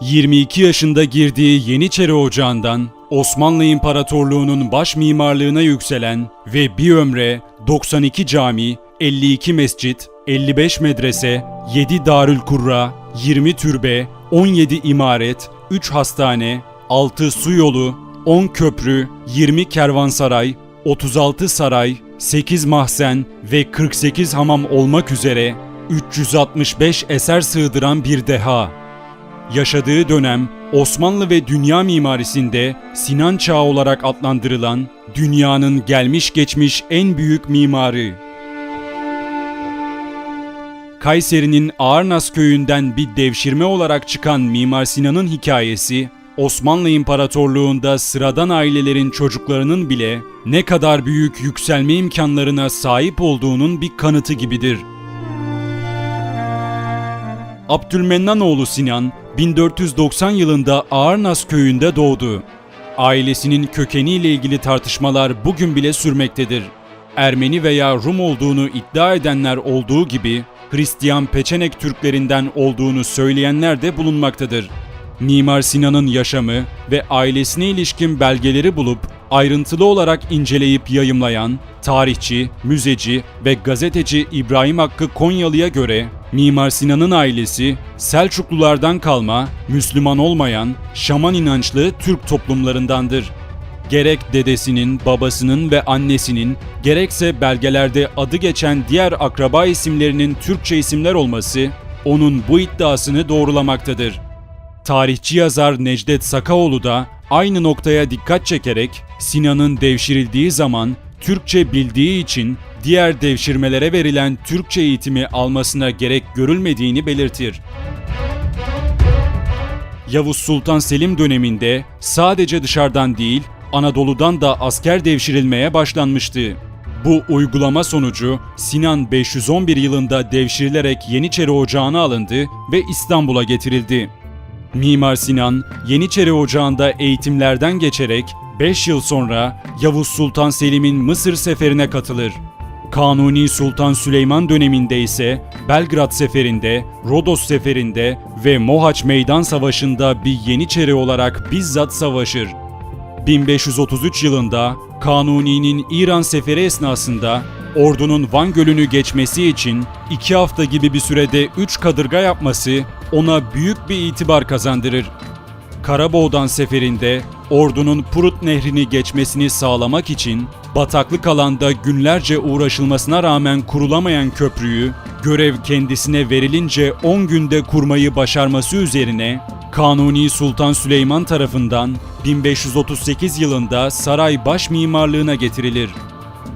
22 yaşında girdiği Yeniçeri Ocağı'ndan Osmanlı İmparatorluğu'nun baş mimarlığına yükselen ve bir ömre 92 cami, 52 mescit, 55 medrese, 7 darül kurra, 20 türbe, 17 imaret, 3 hastane, 6 su yolu, 10 köprü, 20 kervansaray, 36 saray, 8 mahzen ve 48 hamam olmak üzere 365 eser sığdıran bir deha. Yaşadığı dönem Osmanlı ve dünya mimarisinde Sinan Çağı olarak adlandırılan dünyanın gelmiş geçmiş en büyük mimarı. Kayseri'nin Ağırnas köyünden bir devşirme olarak çıkan Mimar Sinan'ın hikayesi, Osmanlı İmparatorluğu'nda sıradan ailelerin çocuklarının bile ne kadar büyük yükselme imkanlarına sahip olduğunun bir kanıtı gibidir. Abdülmennanoğlu Sinan 1490 yılında Ağırnas köyünde doğdu. Ailesinin kökeniyle ilgili tartışmalar bugün bile sürmektedir. Ermeni veya Rum olduğunu iddia edenler olduğu gibi Hristiyan Peçenek Türklerinden olduğunu söyleyenler de bulunmaktadır. Mimar Sinan'ın yaşamı ve ailesine ilişkin belgeleri bulup ayrıntılı olarak inceleyip yayımlayan tarihçi, müzeci ve gazeteci İbrahim Hakkı Konyalı'ya göre Mimar Sinan'ın ailesi Selçuklulardan kalma, Müslüman olmayan, şaman inançlı Türk toplumlarındandır. Gerek dedesinin, babasının ve annesinin, gerekse belgelerde adı geçen diğer akraba isimlerinin Türkçe isimler olması onun bu iddiasını doğrulamaktadır. Tarihçi yazar Necdet Sakaoğlu da aynı noktaya dikkat çekerek Sinan'ın devşirildiği zaman Türkçe bildiği için diğer devşirmelere verilen Türkçe eğitimi almasına gerek görülmediğini belirtir. Yavuz Sultan Selim döneminde sadece dışarıdan değil, Anadolu'dan da asker devşirilmeye başlanmıştı. Bu uygulama sonucu Sinan 511 yılında devşirilerek Yeniçeri Ocağı'na alındı ve İstanbul'a getirildi. Mimar Sinan, Yeniçeri Ocağı'nda eğitimlerden geçerek 5 yıl sonra Yavuz Sultan Selim'in Mısır seferine katılır. Kanuni Sultan Süleyman döneminde ise Belgrad seferinde, Rodos seferinde ve Mohaç Meydan Savaşı'nda bir Yeniçeri olarak bizzat savaşır. 1533 yılında Kanuni'nin İran seferi esnasında ordunun Van Gölü'nü geçmesi için 2 hafta gibi bir sürede 3 kadırga yapması ona büyük bir itibar kazandırır. Karaboğdan seferinde ordunun Prut Nehri'ni geçmesini sağlamak için bataklık alanda günlerce uğraşılmasına rağmen kurulamayan köprüyü görev kendisine verilince 10 günde kurmayı başarması üzerine Kanuni Sultan Süleyman tarafından 1538 yılında saray baş mimarlığına getirilir.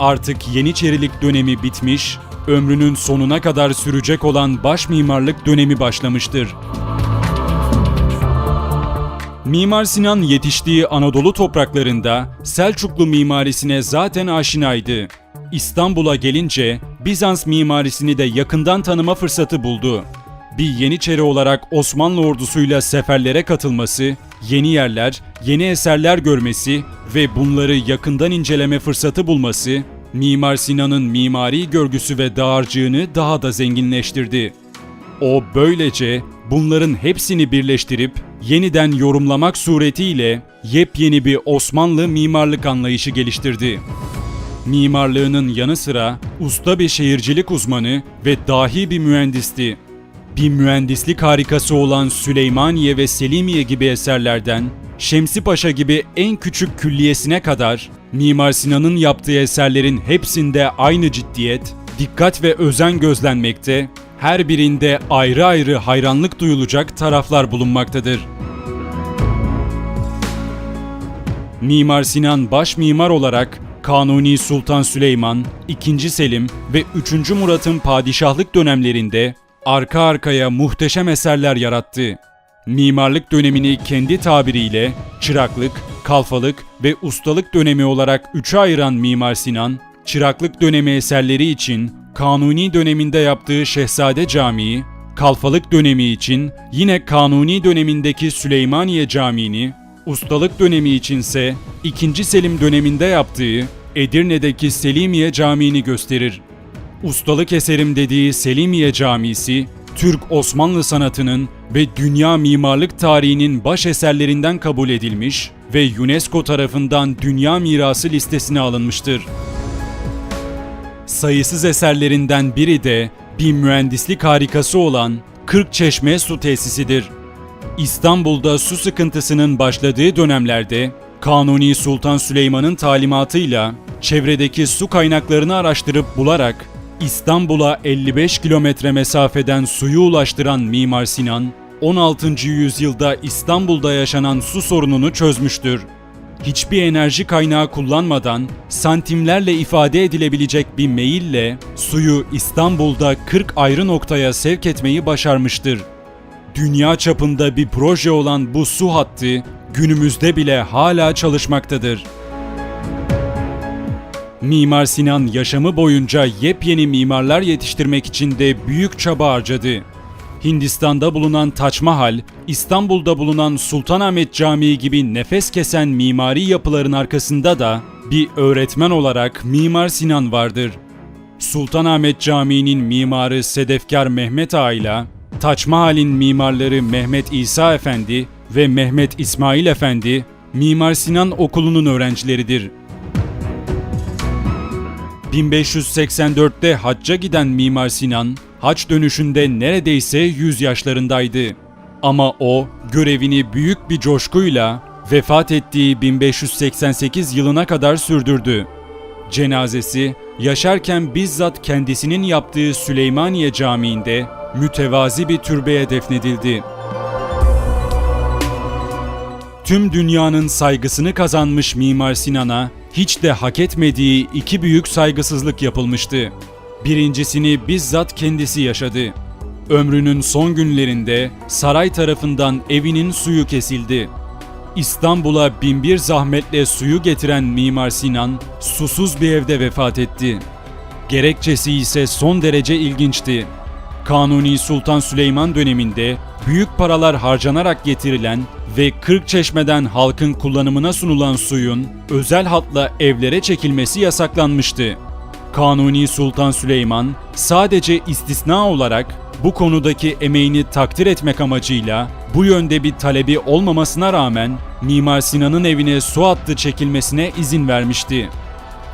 Artık Yeniçerilik dönemi bitmiş, ömrünün sonuna kadar sürecek olan baş mimarlık dönemi başlamıştır. Mimar Sinan yetiştiği Anadolu topraklarında Selçuklu mimarisine zaten aşinaydı. İstanbul'a gelince Bizans mimarisini de yakından tanıma fırsatı buldu. Bir Yeniçeri olarak Osmanlı ordusuyla seferlere katılması, yeni yerler, yeni eserler görmesi ve bunları yakından inceleme fırsatı bulması, Mimar Sinan'ın mimari görgüsü ve dağarcığını daha da zenginleştirdi. O böylece bunların hepsini birleştirip yeniden yorumlamak suretiyle yepyeni bir Osmanlı mimarlık anlayışı geliştirdi. Mimarlığının yanı sıra usta bir şehircilik uzmanı ve dahi bir mühendisti. Bir mühendislik harikası olan Süleymaniye ve Selimiye gibi eserlerden Şemsi Paşa gibi en küçük külliyesine kadar Mimar Sinan'ın yaptığı eserlerin hepsinde aynı ciddiyet, dikkat ve özen gözlenmekte, her birinde ayrı ayrı hayranlık duyulacak taraflar bulunmaktadır. Mimar Sinan baş mimar olarak Kanuni Sultan Süleyman, II. Selim ve 3. Murat'ın padişahlık dönemlerinde arka arkaya muhteşem eserler yarattı. Mimarlık dönemini kendi tabiriyle çıraklık, kalfalık ve ustalık dönemi olarak üçe ayıran Mimar Sinan, çıraklık dönemi eserleri için Kanuni döneminde yaptığı Şehzade Camii, kalfalık dönemi için yine Kanuni dönemindeki Süleymaniye Camii'ni, ustalık dönemi içinse 2. Selim döneminde yaptığı Edirne'deki Selimiye Camii'ni gösterir. Ustalık eserim dediği Selimiye Camisi, Türk-Osmanlı sanatının ve dünya mimarlık tarihinin baş eserlerinden kabul edilmiş ve UNESCO tarafından Dünya Mirası listesine alınmıştır. Sayısız eserlerinden biri de bir mühendislik harikası olan Kırkçeşme Su Tesisidir. İstanbul'da su sıkıntısının başladığı dönemlerde Kanuni Sultan Süleyman'ın talimatıyla çevredeki su kaynaklarını araştırıp bularak İstanbul'a 55 kilometre mesafeden suyu ulaştıran Mimar Sinan, 16. yüzyılda İstanbul'da yaşanan su sorununu çözmüştür. Hiçbir enerji kaynağı kullanmadan santimlerle ifade edilebilecek bir meyille suyu İstanbul'da 40 ayrı noktaya sevk etmeyi başarmıştır. Dünya çapında bir proje olan bu su hattı günümüzde bile hala çalışmaktadır. Mimar Sinan yaşamı boyunca yepyeni mimarlar yetiştirmek için de büyük çaba harcadı. Hindistan'da bulunan Taç Mahal, İstanbul'da bulunan Sultanahmet Camii gibi nefes kesen mimari yapıların arkasında da bir öğretmen olarak Mimar Sinan vardır. Sultanahmet Camii'nin mimarı Sedefkar Mehmet Ağa ile Taç Mahal'in mimarları Mehmet İsa Efendi ve Mehmet İsmail Efendi, Mimar Sinan Okulu'nun öğrencileridir. 1584'te hacca giden Mimar Sinan, haç dönüşünde neredeyse 100 yaşlarındaydı. Ama o görevini büyük bir coşkuyla vefat ettiği 1588 yılına kadar sürdürdü. Cenazesi yaşarken bizzat kendisinin yaptığı Süleymaniye Camii'nde mütevazi bir türbeye defnedildi. Tüm dünyanın saygısını kazanmış Mimar Sinan'a hiç de hak etmediği iki büyük saygısızlık yapılmıştı. Birincisini bizzat kendisi yaşadı. Ömrünün son günlerinde saray tarafından evinin suyu kesildi. İstanbul'a binbir zahmetle suyu getiren Mimar Sinan susuz bir evde vefat etti. Gerekçesi ise son derece ilginçti. Kanuni Sultan Süleyman döneminde büyük paralar harcanarak getirilen ve Kırkçeşme'den halkın kullanımına sunulan suyun özel hatla evlere çekilmesi yasaklanmıştı. Kanuni Sultan Süleyman sadece istisna olarak bu konudaki emeğini takdir etmek amacıyla bu yönde bir talebi olmamasına rağmen Mimar Sinan'ın evine su hattı çekilmesine izin vermişti.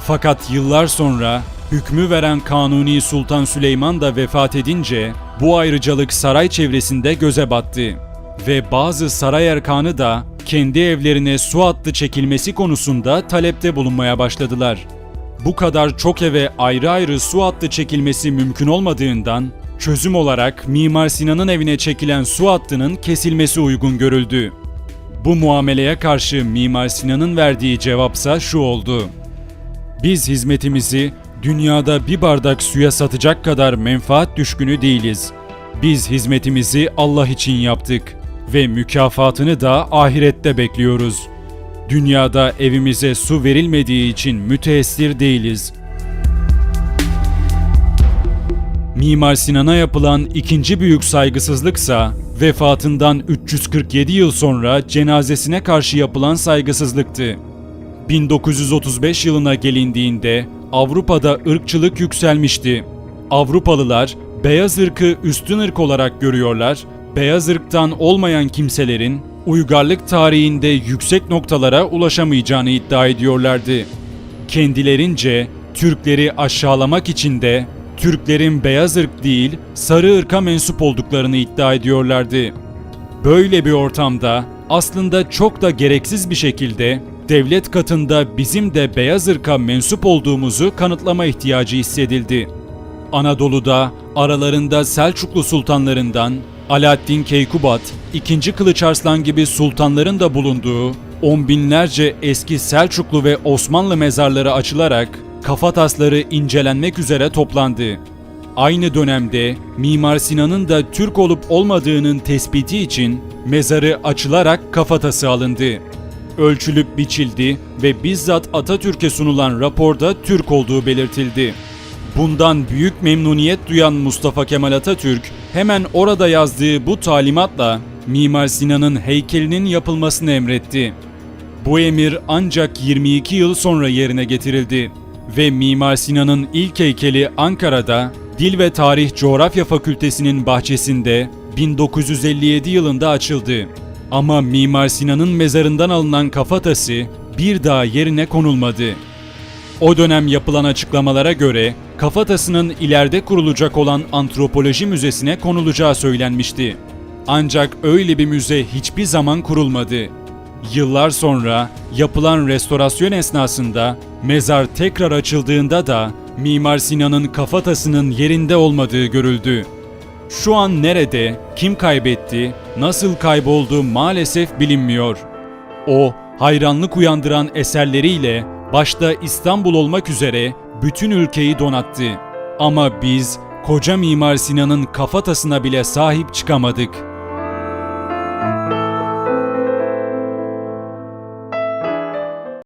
Fakat yıllar sonra hükmü veren Kanuni Sultan Süleyman da vefat edince bu ayrıcalık saray çevresinde göze battı ve bazı saray erkanı da kendi evlerine su hattı çekilmesi konusunda talepte bulunmaya başladılar. Bu kadar çok eve ayrı ayrı su hattı çekilmesi mümkün olmadığından çözüm olarak Mimar Sinan'ın evine çekilen su hattının kesilmesi uygun görüldü. Bu muameleye karşı Mimar Sinan'ın verdiği cevapsa şu oldu. Biz hizmetimizi dünyada bir bardak suya satacak kadar menfaat düşkünü değiliz. Biz hizmetimizi Allah için yaptık ve mükafatını da ahirette bekliyoruz. Dünyada evimize su verilmediği için müteessir değiliz. Mimar Sinan'a yapılan ikinci büyük saygısızlıksa vefatından 347 yıl sonra cenazesine karşı yapılan saygısızlıktı. 1935 yılına gelindiğinde Avrupa'da ırkçılık yükselmişti. Avrupalılar beyaz ırkı üstün ırk olarak görüyorlar, beyaz ırktan olmayan kimselerin uygarlık tarihinde yüksek noktalara ulaşamayacağını iddia ediyorlardı. Kendilerince Türkleri aşağılamak için de Türklerin beyaz ırk değil sarı ırka mensup olduklarını iddia ediyorlardı. Böyle bir ortamda aslında çok da gereksiz bir şekilde devlet katında bizim de beyaz ırka mensup olduğumuzu kanıtlama ihtiyacı hissedildi. Anadolu'da aralarında Selçuklu sultanlarından Alaaddin Keykubat, II. Kılıç Arslan gibi sultanların da bulunduğu on binlerce eski Selçuklu ve Osmanlı mezarları açılarak kafa tasları incelenmek üzere toplandı. Aynı dönemde Mimar Sinan'ın da Türk olup olmadığının tespiti için mezarı açılarak kafatası alındı. Ölçülüp biçildi ve bizzat Atatürk'e sunulan raporda Türk olduğu belirtildi. Bundan büyük memnuniyet duyan Mustafa Kemal Atatürk hemen orada yazdığı bu talimatla Mimar Sinan'ın heykelinin yapılmasını emretti. Bu emir ancak 22 yıl sonra yerine getirildi ve Mimar Sinan'ın ilk heykeli Ankara'da Dil ve Tarih Coğrafya Fakültesinin bahçesinde 1957 yılında açıldı. Ama Mimar Sinan'ın mezarından alınan kafatası bir daha yerine konulmadı. O dönem yapılan açıklamalara göre kafatasının ileride kurulacak olan antropoloji müzesine konulacağı söylenmişti. Ancak öyle bir müze hiçbir zaman kurulmadı. Yıllar sonra yapılan restorasyon esnasında mezar tekrar açıldığında da Mimar Sinan'ın kafatasının yerinde olmadığı görüldü. Şu an nerede, kim kaybetti, nasıl kayboldu maalesef bilinmiyor. O, hayranlık uyandıran eserleriyle başta İstanbul olmak üzere bütün ülkeyi donattı. Ama biz koca Mimar Sinan'ın kafatasına bile sahip çıkamadık.